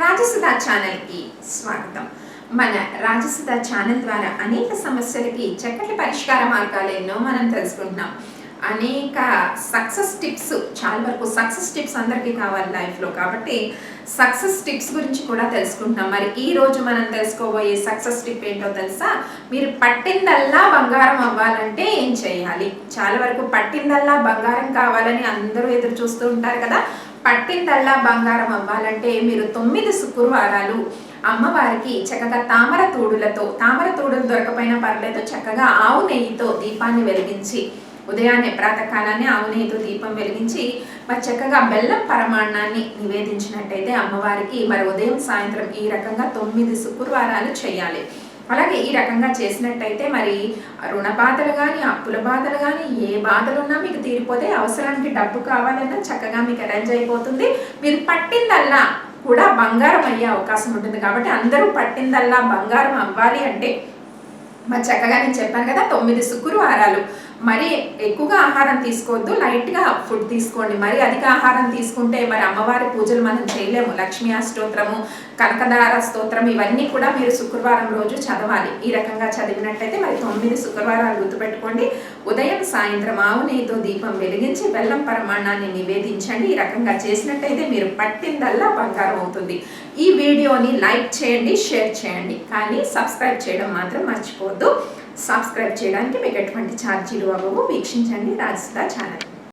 రాజసుధా ఛానల్కి స్వాగతం. మన రాజసుధ ఛానల్ ద్వారా అనేక సమస్యలకి చక్కటి పరిష్కార మార్గాలు ఎన్నో మనం తెలుసుకుంటున్నాం. అనేక సక్సెస్ టిప్స్ చాలా వరకు సక్సెస్ టిప్స్ అందరికీ కావాలి లైఫ్లో కాబట్టి సక్సెస్ టిప్స్ గురించి కూడా తెలుసుకుంటున్నాం. మరి ఈ రోజు మనం తెలుసుకోబోయే సక్సెస్ టిప్ ఏంటో తెలుసా? మీరు పట్టిందల్లా బంగారం అవ్వాలంటే ఏం చేయాలి? చాలా వరకు పట్టిందల్లా బంగారం కావాలని అందరూ ఎదురు చూస్తూ ఉంటారు కదా. పట్టిందల్లా బంగారం అవ్వాలంటే మీరు తొమ్మిది శుక్రవారాలు. అమ్మవారికి చక్కగా తామర తూడులతో తామర తూడులు దొరకపోయినా పర్లేదు చక్కగా ఆవు నెయ్యితో దీపాన్ని వెలిగించి ఉదయాన్నే ప్రాతకాలాన్ని ఆవు నెయ్యితో దీపం వెలిగించి మరి చక్కగా బెల్లం పరమాణాన్ని నివేదించినట్టయితే అమ్మవారికి మరి ఉదయం సాయంత్రం ఈ రకంగా తొమ్మిది శుక్రవారాలు చేయాలి. అలాగే ఈ రకంగా చేసినట్టయితే మరి రుణ బాధలు కానీ అప్పుల బాధలు కానీ ఏ బాధలు ఉన్నా మీకు తీరిపోతే అవసరానికి డబ్బు కావాలన్నా చక్కగా మీకు అరేంజ్ అయిపోతుంది. మీరు పట్టిందల్లా కూడా బంగారం అయ్యే అవకాశం ఉంటుంది. కాబట్టి అందరూ పట్టిందల్లా బంగారం అవ్వాలి అంటే మరి చక్కగా నేను చెప్పాను కదా తొమ్మిది శుక్రవారాలు. మరి ఎక్కువగా ఆహారం తీసుకోవద్దు లైట్గా ఫుడ్ తీసుకోండి. మరి అధిక ఆహారం తీసుకుంటే మరి అమ్మవారి పూజలు మనం చేయలేము. లక్ష్మీ అష్టోత్రము కనకదార స్తోత్రం ఇవన్నీ కూడా మీరు శుక్రవారం రోజు చదవాలి. ఈ రకంగా చదివినట్టయితే మరి తొమ్మిది శుక్రవారాలు గుర్తుపెట్టుకోండి. ఉదయం సాయంత్రం ఆవు నెయ్యితో దీపం వెలిగించి బెల్లం పరమాణాన్ని నివేదించండి. ఈ రకంగా చేసినట్టయితే మీరు పట్టిందల్లా బంగారం అవుతుంది. ఈ వీడియోని లైక్ చేయండి షేర్ చేయండి. కానీ సబ్స్క్రైబ్ చేయడం మాత్రం మర్చిపోవద్దు. సబ్స్క్రైబ్ చేయడానికి మీకు ఎటువంటి ఛార్జీలు అవ్వవు. వీక్షించండి రాజసుధా ఛానల్.